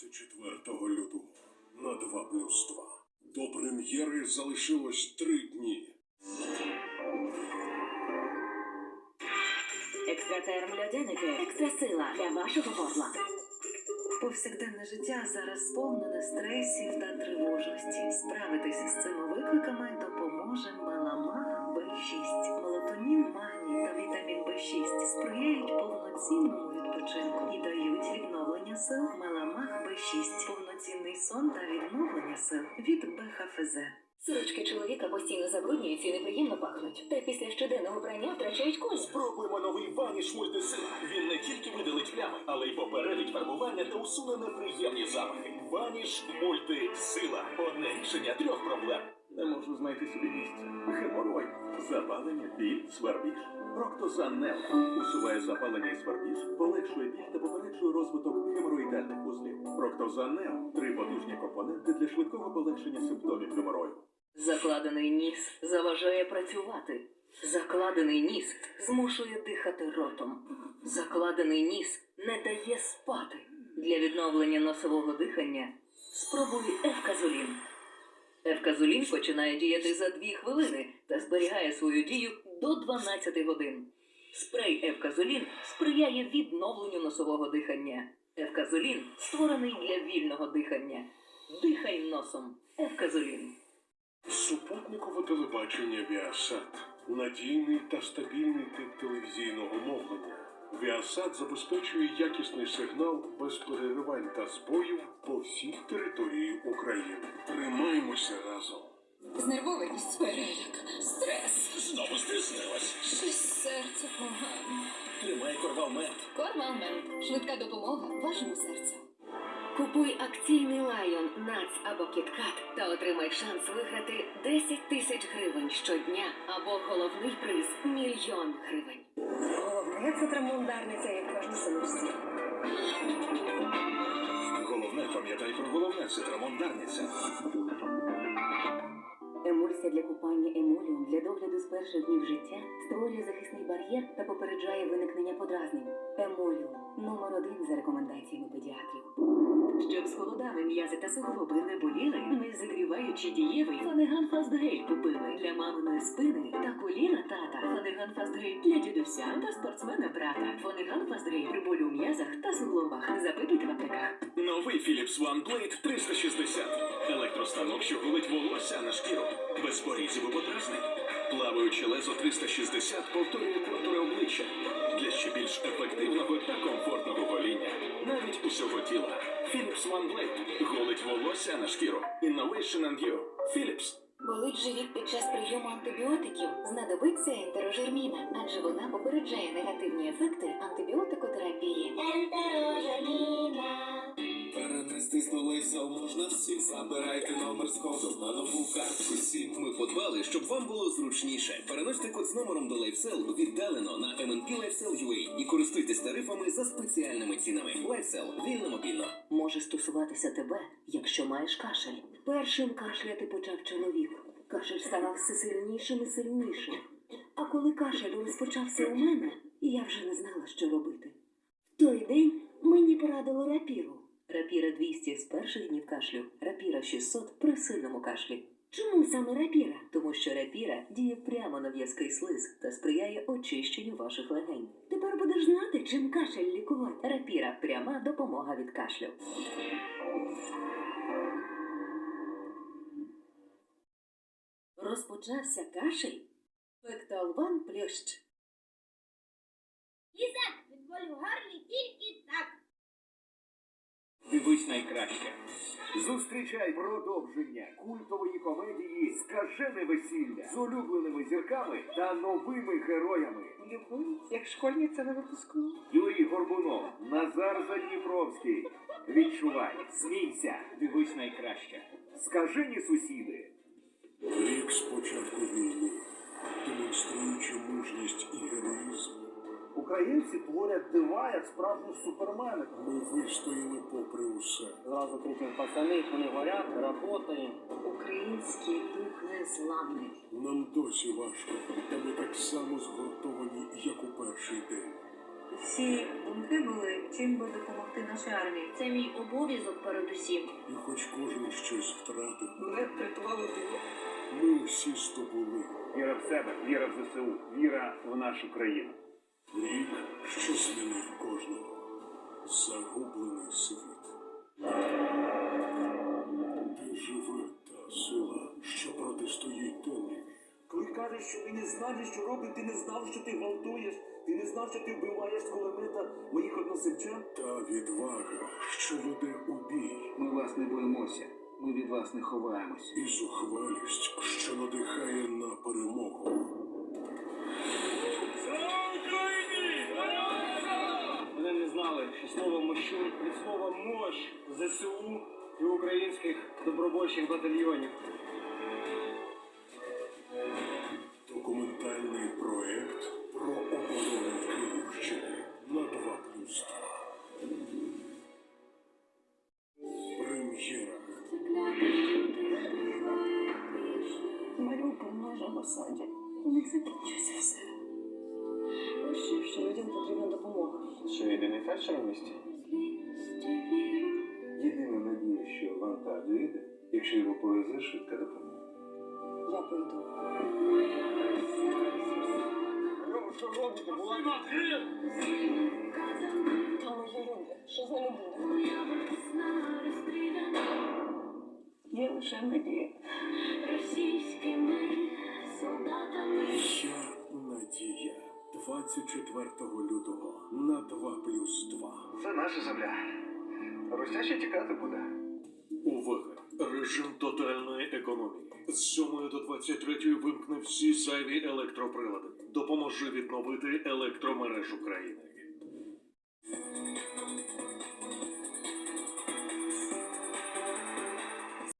24 лютого на 2 плюс 2. До прем'єри залишилось три дні. Екстратерм льодяники. Екстрасила для вашого горла. Повсякденне життя зараз сповнене стресів та тривожності. Справитися з цими викликами допоможе меламаг Б6. Мелатонін, магній та вітамін Б6 сприяють повноцінному відпочинку і дають відновлення сил. Меламаг Б6 повноцінний сон та відновлення сил від БХФЗ. Сорочки чоловіка постійно забруднюються і неприємно пахнуть. Та після щоденного прання втрачають колір. Спробуємо новий ваніш мультисила. Він не тільки видалить плями, але й попередить фарбування та усуне неприємні запахи. Ваніш мультисила. Одне рішення трьох проблем. Не можу знайти собі місце. Геморой, запалення, біль, свербіж. Проктозан Нел усуває запалення і свербіж, полегшує біль та попереджує розвиток геморроїдальних вузлів. Проктозан Нел – три потужні компоненти для швидкого полегшення симптомів геморою. Закладений ніс заважає працювати. Закладений ніс змушує дихати ротом. Закладений ніс не дає спати. Для відновлення носового дихання спробуй ефказолін. Ефказолін починає діяти за 2 хвилини та зберігає свою дію до 12 годин. Спрей Ефказолін сприяє відновленню носового дихання. Ефказолін створений для вільного дихання. Дихай носом. Ефказолін. Супутникове телебачення Віасат. Надійний та стабільний тип телевізійного мовлення. Віасат забезпечує якісний сигнал без переривань та збоїв по всіх території України. Тримаємося разом. Знервованість, переляк, стрес, Знову стиснилась. щось серце погано. Тримай корвалмент. Кормалмент. Швидка допомога вашому серцю. Купуй акційний лайон, нац або кіткат та отримай шанс виграти 10 тисяч гривень щодня або головний приз мільйон гривень. Головне це трамундарниця, як кажуть селищці. Головне, пам'ятай про головне, це трамондарниця. Емульсія для купання емоліум для догляду з перших днів життя створює захисний бар'єр та попереджає виникнення подразнень. Емоліум номер один за рекомендаціями педіатрів. Щоб з холодами м'язи та суглоби не боліли, ми зігріваючи дієвий Фанеган Фастгель купили для маминої спини та коліна тата. Фанеган для дідуся та спортсмена брата. Фанеган Фастгель при болю у м'язах та суглобах. Запитуйте в аптеках. Новий Philips OneBlade 360. Електростанок, що голить волосся на шкіру. Без порізів і подразнень. Плаваюче лезо 360 повторює контури обличчя для ще більш ефективного та комфортного гоління. Навіть усього тіла. Philips OneBlade голить волосся на шкіру. Innovation and You. Philips. Болить живіт під час прийому антибіотиків. Знадобиться ентерожерміна, адже вона попереджає негативні ефекти антибіотикотерапії. Перенести з Лейсел можна всім. Забирайте номер з кодом на нову картку сім. Ми подбали, щоб вам було зручніше. Переносьте код з номером до LifeSell віддалено на MNP LifeSell UA і користуйтесь тарифами за спеціальними цінами. LifeSell – вільно мобільно. Може стосуватися тебе, якщо маєш кашель. Першим кашляти почав чоловік. Кашель ставав все сильнішим і сильнішим. А коли кашель розпочався у мене, я вже не знала, що робити. В той день мені порадили рапіру. Рапіра 200 з перших днів кашлю, рапіра 600 при сильному кашлі. Чому саме рапіра? Тому що рапіра діє прямо на в'язкий слиз та сприяє очищенню ваших легень. Тепер будеш знати, чим кашель лікувати. Рапіра пряма допомога від кашлю. Розпочався кашель. Фекталван плющ. Від болю в горлі тільки так. Дивись найкраще. Зустрічай продовження культової комедії Скажене весілля з улюбленими зірками та новими героями. як школьниця на випуску. Юрій Горбунов, Назар Задніпровський. Відчувай, смійся, дивись найкраще. Скажені сусіди. Рік з початку війни, демонструючи мужність і героїзм, Українці творять дива, як справжні супермени. ми вистояли попри усе. Зразу кричать пацани, вони горять, работаємо. Український дух незламний. Нам досі важко, та ми так само згуртовані, як у перший день. всі думки були, чим би допомогти нашій армії. Це мій обов'язок передусім. І хоч кожен щось втратив, ми всі здобули. Віра в себе, віра в ЗСУ, віра в нашу країну. Рік, що змінив кожного. Загублений світ. Де живе та сила, що протистоїть темряві? Коли кажеш, що ти не знаєш, що робить, ти не знав, що ти гвалтуєш, ти не знав, що ти вбиваєш з кулемета моїх односельчан. Та відвага, що веде у бій, Ми вас не боїмося. Ми від вас не ховаємось. і зухвалість, що надихає на перемогу. Вони не знали, що слово мощур від слова мощ ЗСУ і українських добровольчих батальйонів. Документальний проект про оборону закінчується все. Що людям потрібна допомога. Що єдиний фельдшер у місті? Єдина надія, що вантаж доїде, якщо його повезе швидка допомога. Я пойду. Що робите? Була Там мої люди. Що з ними буде? Є лише надія. Я 24 лютого на 2 плюс 2. Це наша земля. Руся ще тікати буде. Увага! Режим тотальної економії. З 7 до 23 вимкни всі зайві електроприлади. Допоможи відновити електромережу країни.